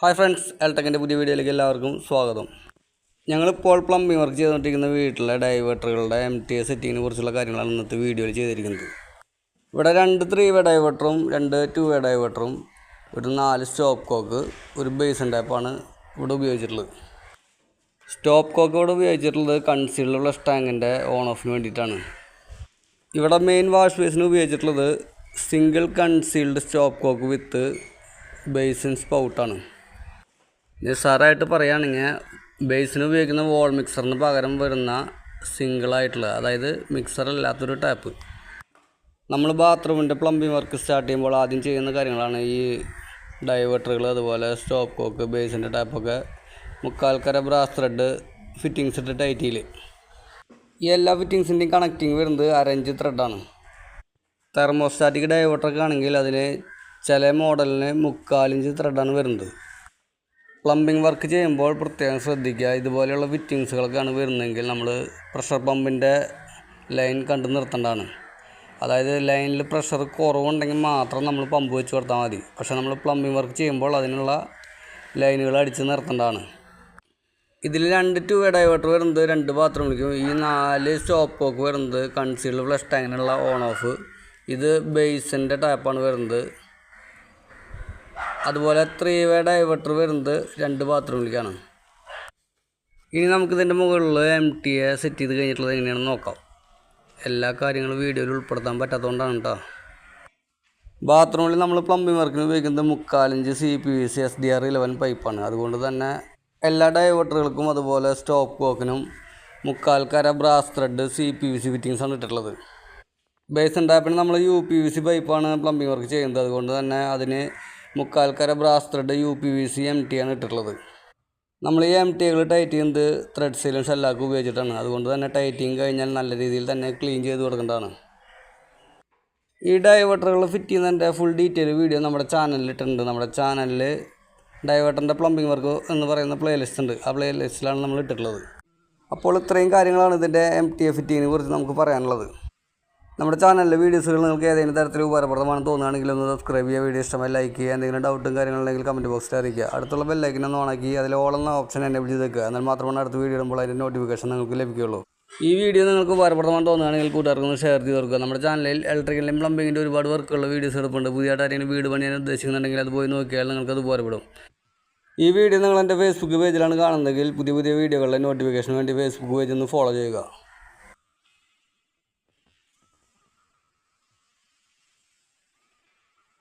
Hi friends എൽടെക്കിന്റെ പുതിയ വീഡിയോയിലേക്ക് എല്ലാവർക്കും സ്വാഗതം. ഞങ്ങളിപ്പോൾ പ്ലംബിംഗ് വർക്ക് ചെയ്തുകൊണ്ടിരിക്കുന്ന വീട്ടിലെ ഡൈവേർട്ടറുകളുടെ എം ടി എസ് സെറ്റിങ്ങിനെ കുറിച്ചുള്ള കാര്യങ്ങളാണ് ഇന്നത്തെ വീഡിയോയിൽ ചെയ്തിരിക്കുന്നത്. ഇവിടെ രണ്ട് ത്രീ വേ ഡൈവേർട്ടറും രണ്ട് ടു വേ ഡൈവേർട്ടറും ഒരു നാല് സ്റ്റോപ്പ് കോക്ക് ഒരു ബേസൺ ടൈപ്പാണ് ഇവിടെ ഉപയോഗിച്ചിട്ടുള്ളത്. സ്റ്റോപ്പ് കോക്ക് ഇവിടെ ഉപയോഗിച്ചിട്ടുള്ളത് കൺസീൽഡ് ഫ്ലഷ് ഓൺ ഓഫിന് വേണ്ടിയിട്ടാണ്. ഇവിടെ മെയിൻ വാഷ് ബേസിന് ഉപയോഗിച്ചിട്ടുള്ളത് single concealed stop cock with basin സ്പൗട്ടാണ് നിസ്സാരമായിട്ട് പറയുകയാണെങ്കിൽ ബേസിന് ഉപയോഗിക്കുന്ന വോൾ മിക്സറിന് പകരം വരുന്ന സിംഗിളായിട്ടുള്ള അതായത് മിക്സർ അല്ലാത്തൊരു ടാപ്പ് നമ്മൾ ബാത്റൂമിന്റെ പ്ലംബിംഗ് വർക്ക് സ്റ്റാർട്ട് ചെയ്യുമ്പോൾ ആദ്യം ചെയ്യുന്ന കാര്യങ്ങളാണ് ഈ ഡൈവേർട്ടറുകൾ അതുപോലെ സ്റ്റോപ്പ് കോക്ക് ബേസിന്റെ ടാപ്പൊക്കെ മുക്കാൽക്കര ബ്രാസ് ത്രെഡ് ഫിറ്റിങ്സ് ഇട്ട് ടൈറ്റിൽ ഈ എല്ലാ ഫിറ്റിങ്സിന്റെയും കണക്റ്റിംഗ് വരുന്നത് അരഞ്ച് ത്രെഡാണ് തെർമോസ്റ്റാറ്റിക് ഡൈവേർട്ടറൊക്കെ ആണെങ്കിൽ അതിന് ചില മോഡലിന് മുക്കാലിഞ്ച് ത്രെഡാണ് വരുന്നത്. പ്ലംബിംഗ് വർക്ക് ചെയ്യുമ്പോൾ പ്രത്യേകം ശ്രദ്ധിക്കുക. ഇതുപോലെയുള്ള ഫിറ്റിങ്സുകളൊക്കെയാണ് വരുന്നതെങ്കിൽ നമ്മൾ പ്രഷർ പമ്പിന്റെ ലൈൻ കണ്ടു നിർത്തേണ്ടതാണ്. അതായത് ലൈനിൽ പ്രഷർ കുറവുണ്ടെങ്കിൽ മാത്രം നമ്മൾ പമ്പ് വെച്ച് കൊടുത്താൽ മതി. പക്ഷേ നമ്മൾ പ്ലംബിംഗ് വർക്ക് ചെയ്യുമ്പോൾ അതിനുള്ള ലൈനുകൾ അടിച്ച് നിർത്തേണ്ടതാണ്. ഇതിൽ രണ്ട് ട്യൂബ് ഡൈവേർട്ടർ വരുന്നത് രണ്ട് ബാത്റൂമിലേക്കും ഈ നാല് സ്റ്റോപ്പ് കോക്ക് വരുന്നത് കൺസീൽഡ് ഫ്ലഷ് ടാങ്കിനുള്ള ഓൺ ഓഫ് ഇത് ബേസിന്റെ ടാപ്പാണ് വരുന്നത്. അതുപോലെ ത്രീ വേ ഡൈവേർട്ടർ വരുന്നത് രണ്ട് ബാത്റൂമിലേക്കാണ് ഇനി നമുക്കിതിന്റെ മുകളിൽ എം ടി എ സെറ്റ് ചെയ്ത് കഴിഞ്ഞിട്ടുള്ളത് എങ്ങനെയാണെന്ന് നോക്കാം. എല്ലാ കാര്യങ്ങളും വീഡിയോയിൽ ഉൾപ്പെടുത്താൻ പറ്റാത്തതുകൊണ്ടാണ് കേട്ടോ. ബാത്റൂമിൽ നമ്മൾ പ്ലംബിംഗ് വർക്കിന് ഉപയോഗിക്കുന്നത് മുക്കാലിഞ്ച് C P V C S D R eleven പൈപ്പാണ് അതുകൊണ്ട് തന്നെ എല്ലാ ഡൈവേർട്ടറുകൾക്കും അതുപോലെ സ്റ്റോപ്പ് കോക്കിനും മുക്കാൽക്കര കര brass thread C P V C fittings ആണ് ഇട്ടിട്ടുള്ളത്. ബേസ് ഉണ്ടായപ്പോൾ നമ്മൾ യു പി വി സി പൈപ്പാണ് പ്ലംബിംഗ് വർക്ക് ചെയ്യുന്നത്. അതുകൊണ്ട് തന്നെ അതിന് മുക്കാൽ കര brass thread U P V C M T ആണ് ഇട്ടിട്ടുള്ളത്. നമ്മൾ ഈ എം ടികൾ ടൈറ്റ് ചെയ്യുന്നത് ത്രെഡ് സീലും ഷെല്ലാക്കും ഉപയോഗിച്ചിട്ടാണ്. അതുകൊണ്ട് തന്നെ ടൈറ്റിങ് കഴിഞ്ഞാൽ നല്ല രീതിയിൽ തന്നെ ക്ലീൻ ചെയ്ത് കൊടുക്കേണ്ടതാണ്. ഈ ഡൈവേർട്ടറുകൾ ഫിറ്റ് ചെയ്യുന്നതിന്റെ ഫുൾ ഡീറ്റെയിൽ വീഡിയോ നമ്മുടെ ചാനലിൽ ഇട്ടിട്ടുണ്ട്. നമ്മുടെ ചാനലിൽ ഡൈവേർട്ടറിന്റെ പ്ലംബിംഗ് വർക്ക് എന്ന് പറയുന്ന പ്ലേലിസ്റ്റ് ഉണ്ട്. ആ പ്ലേലിസ്റ്റിലാണ് നമ്മൾ ഇട്ടിട്ടുള്ളത്. അപ്പോൾ ഇത്രയും കാര്യങ്ങളാണ് ഇതിന്റെ എം ടി എ ഫിറ്റിങ്ങിനെ കുറിച്ച് നമുക്ക് പറയാനുള്ളത്. നമ്മുടെ ചാനലിലെ വീഡിയോസുകൾ നിങ്ങൾക്ക് ഏതെങ്കിലും തരത്തിൽ ഉപകാരപ്രദമാണെന്ന് തോന്നുകയാണെങ്കിൽ ഒന്ന് സബ്സ്ക്രൈബ് ചെയ്യുക വീഡിയോ ഇഷ്ടമായി ലൈക്ക് ചെയ്യുക എന്തെങ്കിലും ഡൗട്ടും കാര്യങ്ങളുണ്ടെങ്കിൽ കമന്റ് ബോക്സിൽ അറിയിക്കുക. അടുത്തുള്ള ബെല്ലൈക്കിനെ ഒന്ന് ഓണാക്കി അതിൽ ഓൾ എന്ന ഓപ്ഷൻ എനേബിൾ ചെയ്ത് വെക്കുക. എന്നാൽ മാത്രമാണ് അടുത്ത വീഡിയോ ഇടുമ്പോൾ അതിന്റെ നോട്ടിഫിക്കേഷൻ നിങ്ങൾക്ക് ലഭിക്കുകയുള്ളൂ. ഈ വീഡിയോ നിങ്ങൾക്ക് ഉപകാരപ്രദമാണെന്ന് തോന്നുകയാണെങ്കിൽ കൂട്ടുകാർക്ക് ഒന്ന് ഷെയർ ചെയ്ത് കൊടുക്കുക. നമ്മുടെ ചാനലിൽ ഇലക്ട്രിക്കലിന്റെയും പ്ലംബിങ്ങിന്റെ ഒരുപാട് വർക്കുള്ള വീഡിയോസ് എടുപ്പുണ്ട്. പുതിയതായിട്ട് ആരെങ്കിലും വീട് പണിയാൻ ഉദ്ദേശിക്കുന്നുണ്ടെങ്കിൽ അത് പോയി നോക്കിയാൽ നിങ്ങൾക്ക് അത് ഉപകാരപ്പെടും. ഈ വീഡിയോ നിങ്ങൾ എന്റെ ഫേസ്ബുക്ക് പേജിലാണ് കാണുന്നതെങ്കിൽ പുതിയ പുതിയ വീഡിയോകളുടെ നോട്ടിഫിക്കേഷൻ വേണ്ടി ഫേസ്ബുക്ക് പേജ് ഒന്ന് ഫോളോ ചെയ്യുക.